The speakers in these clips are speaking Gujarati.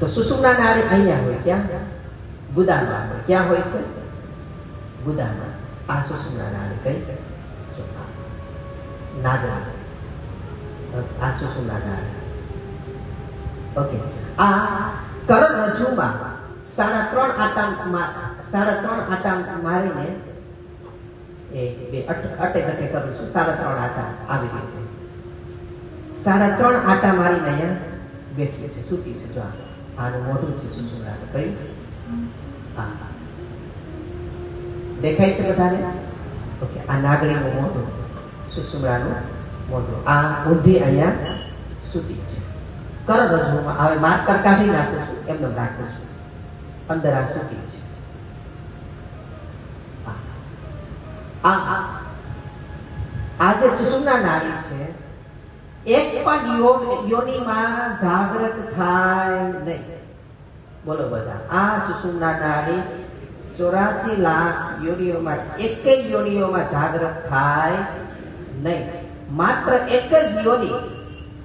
તો સુસુમના નાડી અહીંયા હોય ક્યાં? ગુદામાં હોય. ક્યાં હોય છે? ગુદામાં. આ સુસુમના નાડી કઈ? નાગરી આ સુષુમ્ના નાડી ઓકે. આ કરોડરજ્જુમાં સાડા ત્રણ આટા સાડા ત્રણ આટા મારીને એ બે અટે અટે કરું છું. સાડા ત્રણ આટા આવી રીતે. સાડા ત્રણ આટા મારીને અહીંયા બેઠી છે, સૂતી છે જો આ. આનું મોઢું છે સુસુમરાનું કઈ હા દેખાય છે બધાને? ઓકે આ નાગરીનું મોઢું સુસુમરાનું મોઢું. આ ઊંધી અહીંયા સૂતી છે. કરોડરજ્જુમાં હવે માર્કર કાઢી નાખું છું એમને રાખું છું. અંદર આ સૂતી છે. આ આ આ- આ જે સુસુમના નાડી છે એક પણ યોગ યોનિમાં જાગૃત થાય નહીં. બોલો બધા, આ સુષુમ્ના નાડી ચોરાસી લાખ યોનિઓમાં, એક જ યોનિઓમાં જાગૃત થાય નહીં. માત્ર એક જ યોની.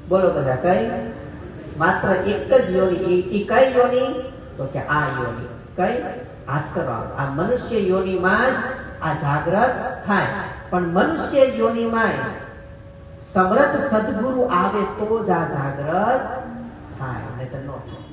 બોલો બધા, કઈ? માત્ર એક જ યોની. એ કઈ યોની? તો કે આ યોની. કઈ? હાથ કરવા આ મનુષ્ય યોનિમાં જ આ જાગૃત થાય. પણ મનુષ્ય યોનિમાં સમર્થ સદગુરુ આવે તો જ આ જાગ્રત થાય નહીં તો ન થાય.